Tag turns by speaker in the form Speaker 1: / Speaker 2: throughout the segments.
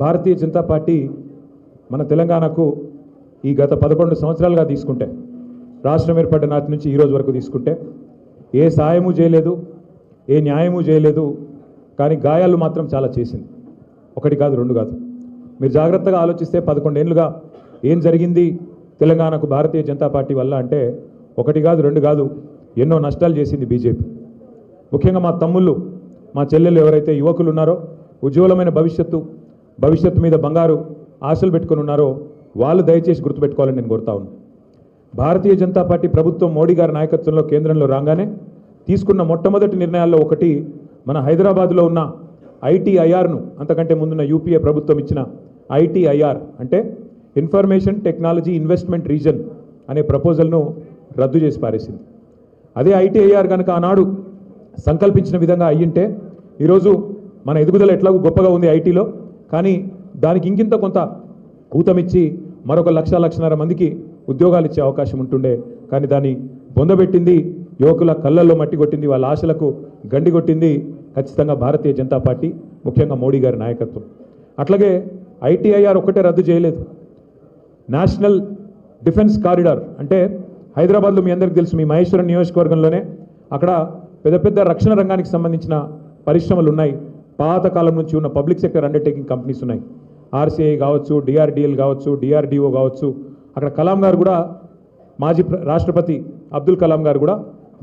Speaker 1: Bharatiya Janata party మన తెలంగాణకు ఈ గత పదకొండు సంవత్సరాలుగా తీసుకుంటే రాష్ట్రం ఏర్పడ్డ నాటి నుంచి ఈరోజు వరకు తీసుకుంటే ఏ సాయము చేయలేదు ఏ న్యాయము చేయలేదు కానీ గాయాలు మాత్రం చాలా చేసింది. ఒకటి కాదు రెండు కాదు. మీరు జాగ్రత్తగా ఆలోచిస్తే పదకొండేళ్ళుగా ఏం జరిగింది తెలంగాణకు భారతీయ జనతా పార్టీ వల్ల అంటే ఒకటి కాదు రెండు కాదు ఎన్నో నష్టాలు చేసింది బీజేపీ. ముఖ్యంగా మా తమ్ముళ్ళు మా చెల్లెళ్ళు ఎవరైతే యువకులు ఉన్నారో ఉజ్వలమైన భవిష్యత్తు భవిష్యత్తు మీద బంగారు ఆశలు పెట్టుకుని ఉన్నారో వాళ్ళు దయచేసి గుర్తుపెట్టుకోవాలని నేను కోరుతా ఉన్నాను భారతీయ జనతా పార్టీ ప్రభుత్వం మోడీ గారి నాయకత్వంలో కేంద్రంలో రాగానే తీసుకున్న మొట్టమొదటి నిర్ణయాల్లో ఒకటి మన హైదరాబాద్లో ఉన్న ఐటీఐఆర్ను అంతకంటే ముందున్న యూపీఏ ప్రభుత్వం ఇచ్చిన ఐటీఐఆర్ అంటే ఇన్ఫర్మేషన్ టెక్నాలజీ ఇన్వెస్ట్మెంట్ రీజన్ అనే ప్రపోజల్ను రద్దు చేసి పారేసింది. అదే ఐటీఐఆర్ కనుక ఆనాడు సంకల్పించిన విధంగా అయ్యింటే ఈరోజు మన ఎదుగుదల ఎట్లాగూ గొప్పగా ఉంది ఐటీలో. కానీ దానికి ఇంకింత కొంత ఊతమిచ్చి మరొక లక్ష లక్షన్నర మందికి ఉద్యోగాలు ఇచ్చే అవకాశం ఉంటుండే. కానీ దాన్ని బొందబెట్టింది యువకుల కళ్ళల్లో మట్టి కొట్టింది వాళ్ళ ఆశలకు గండి కొట్టింది ఖచ్చితంగా భారతీయ జనతా పార్టీ ముఖ్యంగా మోడీ గారి నాయకత్వం. అట్లాగే ఐటీఐఆర్ ఒక్కటే రద్దు చేయలేదు. నేషనల్ డిఫెన్స్ కారిడార్ అంటే హైదరాబాద్లో మీ అందరికీ తెలుసు మీ మహేశ్వరం నియోజకవర్గంలోనే అక్కడ పెద్ద పెద్ద రక్షణ రంగానికి సంబంధించిన పరిశ్రమలు ఉన్నాయి. పాతకాలం నుంచి ఉన్న పబ్లిక్ సెక్టర్ అండర్టేకింగ్ కంపెనీస్ ఉన్నాయి. ఆర్సీఐ కావచ్చు డిఆర్డిఎల్ కావచ్చు డిఆర్డిఓ కావచ్చు. అక్కడ కలాం గారు కూడా మాజీ రాష్ట్రపతి అబ్దుల్ కలాం గారు కూడా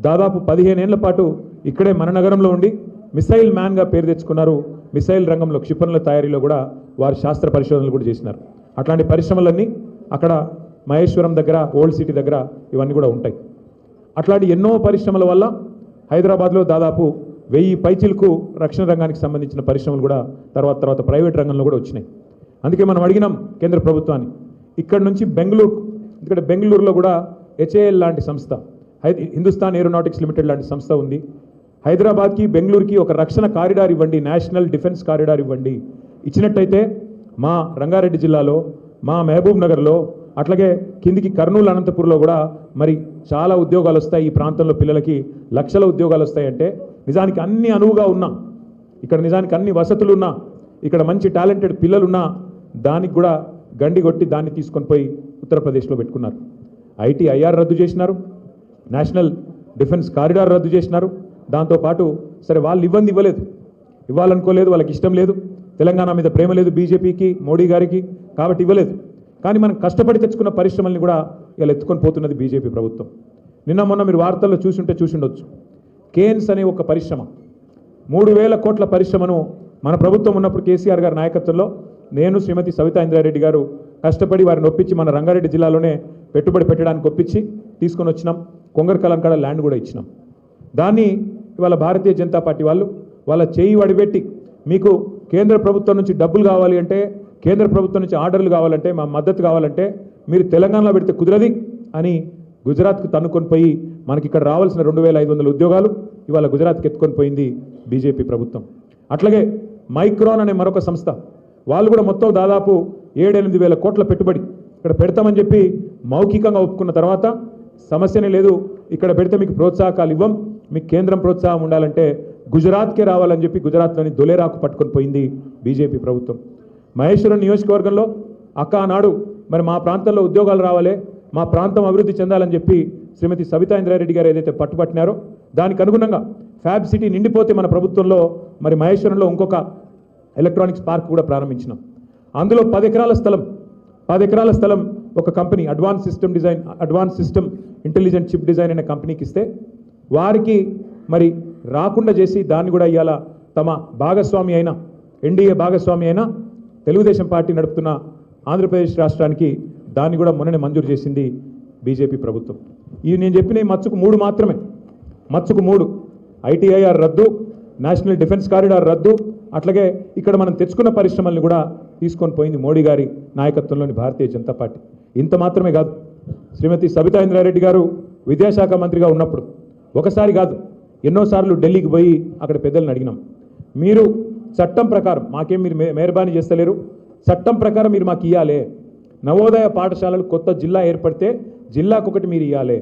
Speaker 1: దాదాపు పదిహేను ఏళ్ళ పాటు ఇక్కడే మన నగరంలో ఉండి మిసైల్ మ్యాన్గా పేరు తెచ్చుకున్నారు. మిసైల్ రంగంలో క్షిపణుల తయారీలో కూడా వారు శాస్త్ర పరిశోధనలు కూడా చేసినారు. అట్లాంటి పరిశ్రమలన్నీ అక్కడ మహేశ్వరం దగ్గర ఓల్డ్ సిటీ దగ్గర ఇవన్నీ కూడా ఉంటాయి. అట్లాంటి ఎన్నో పరిశ్రమల వల్ల హైదరాబాద్లో దాదాపు వెయ్యి పైచిలకు రక్షణ రంగానికి సంబంధించిన పరిశ్రమలు కూడా తర్వాత తర్వాత ప్రైవేట్ రంగంలో కూడా వచ్చినాయి. అందుకే మనం అడిగినాం కేంద్ర ప్రభుత్వాన్ని. ఇక్కడ నుంచి బెంగళూరు ఎందుకంటే బెంగళూరులో కూడా హెచ్ఏఎల్ లాంటి సంస్థ హై హిందుస్థాన్ ఏరోనాటిక్స్ లిమిటెడ్ లాంటి సంస్థ ఉంది. హైదరాబాద్కి బెంగళూరుకి ఒక రక్షణ కారిడార్ ఇవ్వండి నేషనల్ డిఫెన్స్ కారిడార్ ఇవ్వండి. ఇచ్చినట్టయితే మా రంగారెడ్డి జిల్లాలో మా మహబూబ్ నగర్లో అట్లాగే కిందికి కర్నూలు అనంతపూర్లో కూడా మరి చాలా ఉద్యోగాలు వస్తాయి ఈ ప్రాంతంలో పిల్లలకి. లక్షల ఉద్యోగాలు వస్తాయంటే నిజానికి అన్ని అనువుగా ఉన్నా ఇక్కడ నిజానికి అన్ని వసతులు ఉన్నా ఇక్కడ మంచి టాలెంటెడ్ పిల్లలున్నా దానికి కూడా గండి కొట్టి దాన్ని తీసుకొని పోయి ఉత్తరప్రదేశ్లో పెట్టుకున్నారు. ఐటీ ఐఆర్ రద్దు చేసినారు. నేషనల్ డిఫెన్స్ కారిడార్ రద్దు చేసినారు. దాంతోపాటు సరే వాళ్ళు ఇవ్వంది ఇవ్వలేదు. ఇవ్వాలనుకోలేదు వాళ్ళకి ఇష్టం లేదు. తెలంగాణ మీద ప్రేమ లేదు బీజేపీకి మోడీ గారికి కాబట్టి ఇవ్వలేదు. కానీ మనం కష్టపడి తెచ్చుకున్న పరిశ్రమల్ని కూడా ఇలా ఎత్తుకొని పోతున్నది బీజేపీ ప్రభుత్వం. నిన్న మొన్న మీరు వార్తల్లో చూసుంటే చూసిండొచ్చు. కేన్స్ అనే ఒక పరిశ్రమ. మూడు వేల కోట్ల పరిశ్రమను మన ప్రభుత్వం ఉన్నప్పుడు కేసీఆర్ గారి నాయకత్వంలో నేను శ్రీమతి సవితా ఇంద్రారెడ్డి గారు కష్టపడి వారిని ఒప్పించి మన రంగారెడ్డి జిల్లాలోనే పెట్టుబడి పెట్టడానికి ఒప్పించి తీసుకొని వచ్చినాం. కొంగర్ కలంకాడ ల్యాండ్ కూడా ఇచ్చినాం. దాన్ని ఇవాళ భారతీయ జనతా పార్టీ వాళ్ళు వాళ్ళ చేయి వడిపెట్టి మీకు కేంద్ర ప్రభుత్వం నుంచి డబ్బులు కావాలి అంటే కేంద్ర ప్రభుత్వం నుంచి ఆర్డర్లు కావాలంటే మా మద్దతు కావాలంటే మీరు తెలంగాణలో పెడితే కుదరది అని గుజరాత్కు తన్నుకొని పోయి మనకి ఇక్కడ రావాల్సిన రెండు వేల ఐదు వందల ఉద్యోగాలు ఇవాళ గుజరాత్కి ఎత్తుకొని పోయింది బీజేపీ ప్రభుత్వం. అట్లాగే మైక్రోన్ అనే మరొక సంస్థ వాళ్ళు కూడా మొత్తం దాదాపు ఏడెనిమిది వేల కోట్ల పెట్టుబడి ఇక్కడ పెడతామని చెప్పి మౌఖికంగా ఒప్పుకున్న తర్వాత సమస్యనే లేదు ఇక్కడ పెడితే మీకు ప్రోత్సాహకాలు ఇవ్వం మీకు కేంద్రం ప్రోత్సాహం ఉండాలంటే గుజరాత్కే రావాలని చెప్పి గుజరాత్లోని దొలేరాకు పట్టుకొని పోయింది బీజేపీ ప్రభుత్వం. మహేశ్వరం నియోజకవర్గంలో అక్క నాడు మరి మా ప్రాంతంలో ఉద్యోగాలు రావాలి మా ప్రాంతం అభివృద్ధి చెందాలని చెప్పి శ్రీమతి సవితా ఇంద్రారెడ్డి గారు ఏదైతే పట్టుబట్టినారో దానికి అనుగుణంగా ఫ్యాబ్ సిటీ నిండిపోతే మన ప్రభుత్వంలో మరి మహేశ్వరంలో ఇంకొక ఎలక్ట్రానిక్స్ పార్క్ కూడా ప్రారంభించినాం. అందులో పది ఎకరాల స్థలం పది ఎకరాల స్థలం ఒక company advance system design advance system intelligent chip design అనే కంపెనీకి ఇస్తే వారికి మరి రాకుండా చేసి దాన్ని కూడా ఇవాళ తమ భాగస్వామి అయిన ఎన్డీఏ భాగస్వామి అయిన తెలుగుదేశం పార్టీ నడుపుతున్న ఆంధ్రప్రదేశ్ రాష్ట్రానికి దాన్ని కూడా మొన్ననే మంజూరు చేసింది బీజేపీ ప్రభుత్వం. ఈ నేను చెప్పిన ఈ మచ్చుకు మూడు మాత్రమే. మచ్చుకు మూడు. ఐటీఐఆర్ రద్దు నేషనల్ డిఫెన్స్ కారిడార్ రద్దు అట్లాగే ఇక్కడ మనం తెచ్చుకున్న పరిశ్రమల్ని కూడా తీసుకొని పోయింది మోడీ గారి నాయకత్వంలోని భారతీయ జనతా పార్టీ. ఇంత మాత్రమే కాదు. శ్రీమతి సబితా ఇంద్రారెడ్డి గారు విద్యాశాఖ మంత్రిగా ఉన్నప్పుడు ఒకసారి కాదు ఎన్నోసార్లు ఢిల్లీకి పోయి అక్కడ పెద్దలను అడిగినాం. మీరు చట్టం ప్రకారం మాకేం మీరు మెహర్బానీ చేస్తలేరు. చట్టం ప్రకారం మీరు మాకు ఇవ్వాలే నవోదయ పాఠశాలలు కొత్త జిల్లా ఏర్పడితే జిల్లాకొకటి మీరు ఇవ్వాలి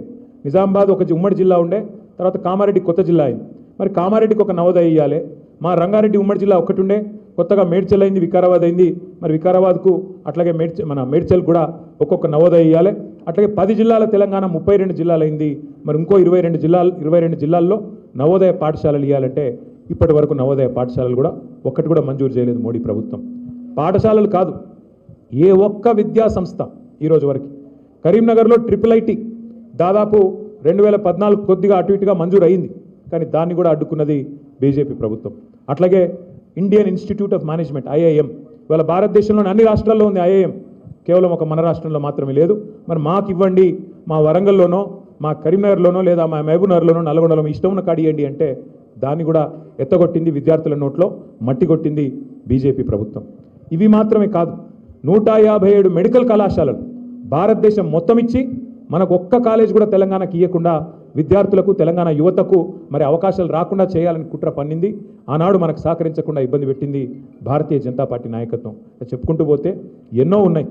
Speaker 1: నిజామాబాద్ ఒక ఉమ్మడి జిల్లా ఉండే తర్వాత కామారెడ్డి కొత్త జిల్లా అయింది. మరి కామారెడ్డికి ఒక నవోదయ ఇవ్వాలి మా రంగారెడ్డి ఉమ్మడి జిల్లా ఒకటి ఉండే కొత్తగా మేడ్చల్ అయింది వికారాబాద్ అయింది. మరి వికారాబాద్కు అట్లాగే మేడ్చ మన మేడ్చల్ కూడా ఒక్కొక్క నవోదయ ఇవ్వాలి అట్లాగే పది జిల్లాల తెలంగాణ ముప్పై రెండు జిల్లాలు అయింది. మరి ఇంకో ఇరవై రెండు జిల్లాలు ఇరవై రెండు జిల్లాల్లో నవోదయ పాఠశాలలు ఇవ్వాలంటే ఇప్పటి వరకు నవోదయ పాఠశాలలు కూడా ఒక్కటి కూడా మంజూరు చేయలేదు మోడీ ప్రభుత్వం. పాఠశాలలు కాదు ఏ ఒక్క విద్యా సంస్థ ఈరోజు వరకు. కరీంనగర్లో ట్రిపుల్ ఐటీ దాదాపు రెండు వేల పద్నాలుగు కొద్దిగా అటు ఇటుగా మంజూరు అయింది కానీ దాన్ని కూడా అడ్డుకున్నది బీజేపీ ప్రభుత్వం. అట్లాగే Indian Institute of Management IIM. ఇవాళ భారతదేశంలోని అన్ని రాష్ట్రాల్లో ఉంది ఐఐఎం. కేవలం ఒక మన రాష్ట్రంలో మాత్రమే లేదు. మరి మాకు ఇవ్వండి మా వరంగల్లోనో మా కరీంనగర్లోనో లేదా మా మహబూబ్నగర్లోనో నల్గొండలో ఇష్టం ఉన్న కాడియండి అంటే దాన్ని కూడా ఎత్తగొట్టింది విద్యార్థుల నోట్లో మట్టి కొట్టింది బీజేపీ ప్రభుత్వం. ఇవి మాత్రమే కాదు నూట యాభై ఏడు మెడికల్ కళాశాలలు భారతదేశం మొత్తం ఇచ్చి మనకు ఒక్క కాలేజ్ కూడా తెలంగాణకి ఇవ్వకుండా విద్యార్థులకు తెలంగాణ యువతకు మరి అవకాశాలు రాకుండా చేయాలని కుట్ర పన్నింది. ఆనాడు మనకు సహకరించకుండా ఇబ్బంది పెట్టింది భారతీయ జనతా పార్టీ నాయకత్వం. చెప్పుకుంటూ పోతే ఎన్నో ఉన్నాయి.